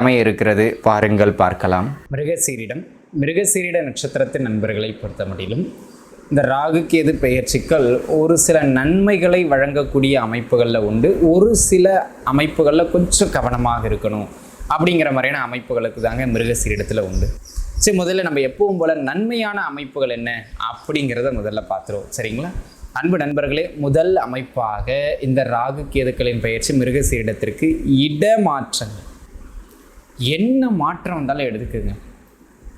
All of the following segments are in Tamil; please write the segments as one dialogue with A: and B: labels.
A: அமைய இருக்கிறது பாருங்கள் பார்க்கலாம். மிருகசீரிடம் மிருகசீரிட நட்சத்திரத்தின் நண்பர்களை பொறுத்த முடியும் இந்த ராகு கேது பெயர்ச்சிகள் ஒரு சில நன்மைகளை வழங்கக்கூடிய அமைப்புகளில் உண்டு. ஒரு சில அமைப்புகளில் கொஞ்சம் கவனமாக இருக்கணும் அப்படிங்கிற மாதிரியான அமைப்புகளுக்கு தாங்க மிருகசீரிடத்தில் உண்டு. சரி முதல்ல நம்ம எப்பவும் போல் நன்மையான அமைப்புகள் என்ன அப்படிங்கிறத முதல்ல பார்த்துருவோம். சரிங்களா? அன்பு நண்பர்களே முதல் அமைப்பாக இந்த ராகு கேதுக்களின் பயிற்சி மிருகசீரிடத்திற்கு இடமாற்றங்கள். என்ன மாற்றம் வந்தாலும் எடுத்துக்குங்க.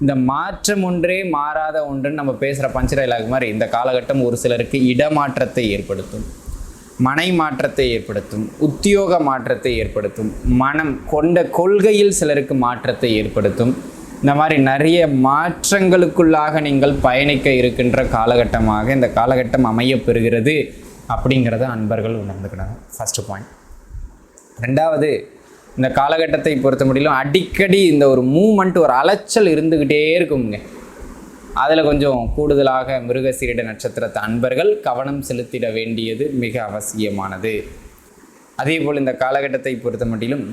A: இந்த மாற்றம் ஒன்றே மாறாத ஒன்றுன்னு நம்ம பேசுகிற பஞ்சடைலாக் மாதிரி இந்த காலகட்டம் ஒரு சிலருக்கு இடமாற்றத்தை ஏற்படுத்தும் மனை மாற்றத்தை ஏற்படுத்தும் உத்தியோக மாற்றத்தை ஏற்படுத்தும் மனம் கொண்ட கொள்கையில் சிலருக்கு மாற்றத்தை ஏற்படுத்தும். இந்த மாதிரி நிறைய மாற்றங்களுக்குள்ளாக நீங்கள் பயணிக்க இருக்கின்ற காலகட்டமாக இந்த காலகட்டம் அமையப்பெறுகிறது அப்படிங்கிறத அன்பர்கள் உணர்ந்துக்கிட்டாங்க ஃபஸ்ட்டு பாயிண்ட் ரெண்டாவது இந்த காலகட்டத்தை பொறுத்த முடியலும் அடிக்கடி இந்த ஒரு மூமெண்ட் ஒரு அலைச்சல் இருந்துக்கிட்டே இருக்குங்க அதில் கொஞ்சம் கூடுதலாக மிருகசீரிட நட்சத்திரத்தை அன்பர்கள் கவனம் செலுத்திட வேண்டியது மிக அவசியமானது. அதே போல் இந்த காலகட்டத்தை பொறுத்த மட்டிலும்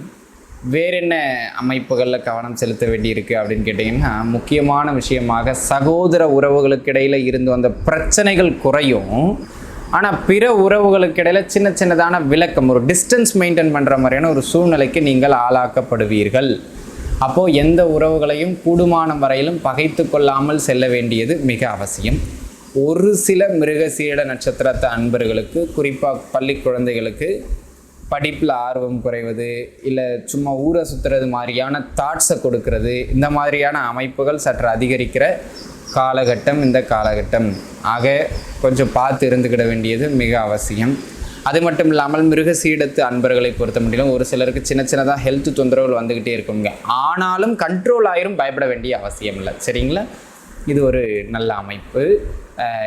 A: வேறென்ன அமைப்புகளில் கவனம் செலுத்த வேண்டியிருக்கு அப்படின்னு கேட்டிங்கன்னா முக்கியமான விஷயமாக சகோதர உறவுகளுக்கு இடையில் இருந்து வந்த பிரச்சனைகள் குறையும். ஆனால் பிற உறவுகளுக்கு இடையில் சின்ன சின்னதான விளக்கம் ஒரு டிஸ்டன்ஸ் மெயின்டைன் பண்ணுற மாதிரியான ஒரு சூழ்நிலைக்கு நீங்கள் ஆளாக்கப்படுவீர்கள். அப்போது எந்த உறவுகளையும் கூடுமானம் வரையிலும் பகைத்து கொள்ளாமல் செல்ல வேண்டியது மிக அவசியம். ஒரு சில மிருகசீட நட்சத்திரத்தை அன்பர்களுக்கு குறிப்பாக பள்ளி குழந்தைகளுக்கு படிப்பில் ஆர்வம் குறைவது இல்லை சும்மா ஊரை சுற்றுறது மாதிரியான தாட்ஸை கொடுக்கறது இந்த மாதிரியான அமைப்புகள் சற்று அதிகரிக்கிற காலகட்டம் இந்த காலகட்டம். ஆக கொஞ்சம் பார்த்து இருந்துக்கிட வேண்டியது மிக அவசியம். அது மட்டும் இல்லாமல் மிருக சீடத்து அன்பர்களை பொறுத்த முடியலும் ஒரு சிலருக்கு சின்ன சின்னதாக ஹெல்த் தொந்தரவுகள் வந்துக்கிட்டே இருக்குங்க. ஆனாலும் கண்ட்ரோல் ஆயிரும் பயப்பட வேண்டிய அவசியம் இல்லை. சரிங்களா? இது ஒரு நல்ல அமைப்பு.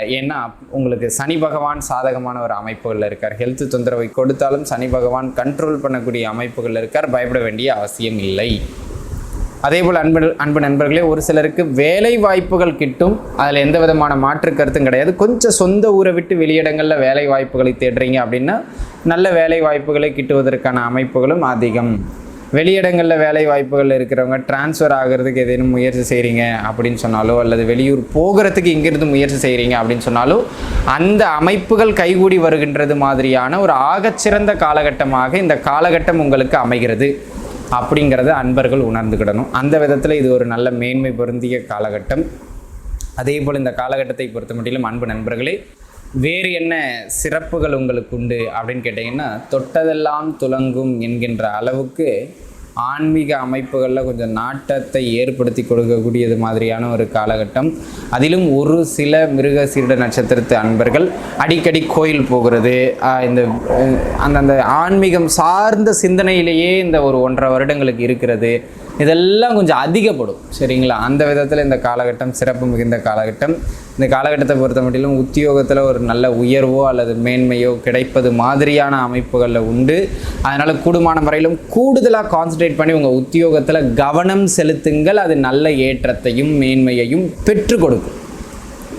A: ஏன்னா உங்களுக்கு சனி பகவான் சாதகமான ஒரு அமைப்புகளில் இருக்கார். ஹெல்த் தொந்தரவை கொடுத்தாலும் சனி பகவான் கண்ட்ரோல் பண்ணக்கூடிய அமைப்புகளில் இருக்கார். பயப்பட வேண்டிய அவசியம் இல்லை. அதே போல் அன்பு அன்பு நண்பர்களே ஒரு சிலருக்கு வேலை வாய்ப்புகள் கிட்டும் அதில் எந்த விதமான மாற்று கருத்தும் கிடையாது. கொஞ்சம் சொந்த ஊரை விட்டு வெளியிடங்களில் வேலை வாய்ப்புகளை தேடுறீங்க அப்படின்னா நல்ல வேலை வாய்ப்புகளை கிட்டுவதற்கான அமைப்புகளும் அதிகம். வெளியிடங்களில் வேலை வாய்ப்புகள் இருக்கிறவங்க டிரான்ஸ்ஃபர் ஆகிறதுக்கு ஏதேனும் முயற்சி செய்கிறீங்க அப்படின்னு சொன்னாலோ அல்லது வெளியூர் போகிறதுக்கு இங்கிருந்து முயற்சி செய்கிறீங்க அப்படின்னு சொன்னாலோ அந்த அமைப்புகள் கைகூடி வருகின்றது மாதிரியான ஒரு ஆகச்சிறந்த காலகட்டமாக இந்த காலகட்டம் உங்களுக்கு அமைகிறது. அப்படிங்கிறத அன்பர்கள் உணர்ந்துக்கிடணும் அந்த விதத்தில் இது ஒரு நல்ல மேன்மை பொருந்திய காலகட்டம். அதே போல் இந்த காலகட்டத்தை பொறுத்த மட்டிலும் அன்பு நண்பர்களே வேறு என்ன சிறப்புகள் உங்களுக்கு உண்டு அப்படின்னு கேட்டிங்கன்னா தொட்டதெல்லாம் துலங்கும் என்கின்ற அளவுக்கு ஆன்மீக அமைப்புகளில் கொஞ்சம் நாட்டத்தை ஏற்படுத்தி கொடுக்கக்கூடியது மாதிரியான ஒரு காலகட்டம். அதிலும் ஒரு சில மிருக சீட நட்சத்திரத்து அன்பர்கள் அடிக்கடி கோயில் போகிறது. இந்த அந்தந்த ஆன்மீகம் சார்ந்த சிந்தனையிலேயே இந்த ஒரு ஒன்றரை வருடங்களுக்கு இருக்கிறது. இதெல்லாம் கொஞ்சம் அதிகப்படும் சரிங்களா? அந்த விதத்தில் இந்த காலகட்டம் சிறப்பு மிகுந்த காலகட்டம். இந்த காலகட்டத்தை பொறுத்த மட்டிலும் உத்தியோகத்தில் ஒரு நல்ல உயர்வோ அல்லது மேன்மையோ கிடைப்பது மாதிரியான அமைப்புகளில் உண்டு. அதனால் கூடுமான வரையிலும் கூடுதலாக கான்சன்ட்ரேட் பண்ணி உங்கள் உத்தியோகத்தில் கவனம் செலுத்துங்கள். அது நல்ல ஏற்றத்தையும் மேன்மையையும் பெற்று கொடுக்கும்.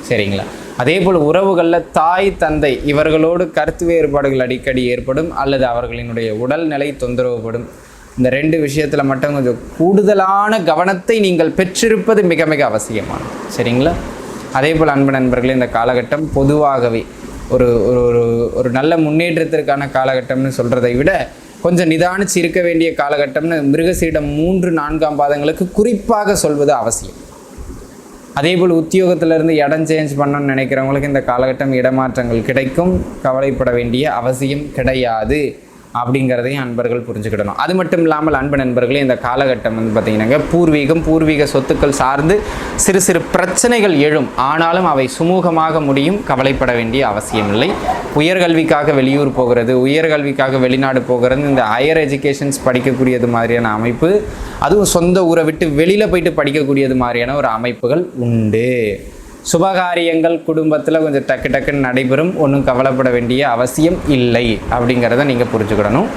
A: சரிங்களா? அதே போல் உறவுகளில் தாய் தந்தை இவர்களோடு கருத்து வேறுபாடுகள் அடிக்கடி ஏற்படும் அல்லது அவர்களினுடைய உடல்நிலை தொந்தரவுபடும். இந்த ரெண்டு விஷயத்தில் மட்டும் கொஞ்சம் கூடுதலான கவனத்தை நீங்கள் பெற்றிருப்பது மிக மிக அவசியமானது. சரிங்களா? அதே போல் அன்பு நண்பர்களே இந்த காலகட்டம் பொதுவாகவே ஒரு ஒரு ஒரு ஒரு நல்ல முன்னேற்றத்திற்கான காலகட்டம்னு சொல்கிறதை விட கொஞ்சம் நிதானிச்சு இருக்க வேண்டிய காலகட்டம்னு மிருகசீடம் மூன்று நான்காம் பாதங்களுக்கு குறிப்பாக சொல்வது அவசியம். அதேபோல் உத்தியோகத்திலிருந்து இடம் சேஞ்ச் பண்ணணும்னு நினைக்கிறவங்களுக்கு இந்த காலகட்டம் இடமாற்றங்கள் கிடைக்கும். கவலைப்பட வேண்டிய அவசியம் கிடையாது. அப்படிங்கிறதையும் அன்பர்கள் புரிஞ்சுக்கிடணும். அது மட்டும் இல்லாமல் அன்பு நண்பர்களே இந்த காலகட்டம் வந்து பார்த்திங்கன்னாங்க பூர்வீகம் பூர்வீக சொத்துக்கள் சார்ந்து சிறு சிறு பிரச்சனைகள் எழும். ஆனாலும் அவை சுமூகமாக முடியும் கவலைப்பட வேண்டிய அவசியமில்லை. உயர்கல்விக்காக வெளியூர் போகிறது உயர்கல்விக்காக வெளிநாடு போகிறது இந்த ஹையர் எஜுகேஷன்ஸ் படிக்கக்கூடியது மாதிரியான அமைப்பு அதுவும் சொந்த ஊரை விட்டு வெளியில் போயிட்டு படிக்கக்கூடியது மாதிரியான ஒரு அமைப்புகள் உண்டு. சுபகாரியங்கள் குடும்பத்தில் கொஞ்சம் டக்கு டக்குன்னு நடைபெறும். ஒன்றும் கவலைப்பட வேண்டிய அவசியம் இல்லை அப்படிங்கிறத நீங்கள் புரிஞ்சுக்கிடணும்.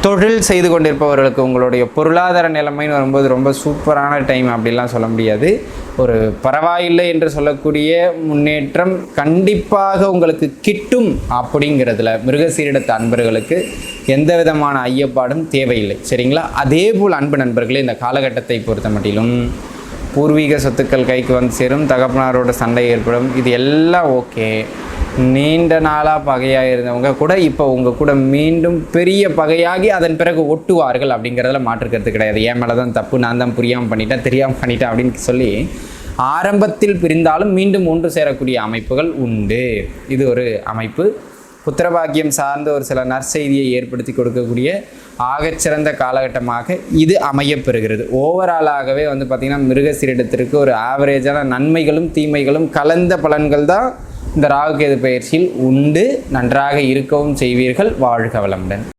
A: தொழில் செய்து கொண்டிருப்பவர்களுக்கு உங்களுடைய பொருளாதார நிலைமைன்னு வரும்போது ரொம்ப சூப்பரான டைம் அப்படிலாம் சொல்ல முடியாது. ஒரு பரவாயில்லை என்று சொல்லக்கூடிய முன்னேற்றம் கண்டிப்பாக உங்களுக்கு கிட்டும் அப்படிங்கிறதுல மிருகசீரிடத்த அன்பர்களுக்கு எந்த விதமான ஐயப்பாடும் தேவையில்லை. சரிங்களா? அதே போல் அன்பு நண்பர்களே இந்த காலகட்டத்தை பொறுத்த மட்டிலும் பூர்வீக சொத்துக்கள் கைக்கு வந்து சேரும் தகப்பனாரோட சண்டை ஏற்படும். இது எல்லாம் ஓகே. நீண்ட நாளாக பகையாக இருந்தவங்க கூட இப்போ உங்கள் கூட மீண்டும் பெரிய பகையாகி அதன் பிறகு ஒட்டுவார்கள் அப்படிங்கிறதுல மாற்றுக்கிறது கிடையாது. என் மேலே தான் தப்பு நான் தான் புரியாமல் பண்ணிட்டேன் தெரியாமல் பண்ணிட்டேன் அப்படின்னு சொல்லி ஆரம்பத்தில் பிரிந்தாலும் மீண்டும் ஒன்று சேரக்கூடிய அமைப்புகள் உண்டு. இது ஒரு அமைப்பு. புத்திரபாக்கியம் சார்ந்த ஒரு சில நற்செய்தியை ஏற்படுத்தி கொடுக்கக்கூடிய ஆகச்சிறந்த காலகட்டமாக இது அமையப்பெறுகிறது. ஓவராலாகவே வந்து பார்த்திங்கன்னா மிருகசீரிடத்திற்கு ஒரு ஆவரேஜான நன்மைகளும் தீமைகளும் கலந்த பலன்கள் தான் இந்த ராகுகேது பயிற்சியில் உண்டு. நன்றாக இருக்கவும் செய்வீர்கள். வாழ்க வளமுடன்.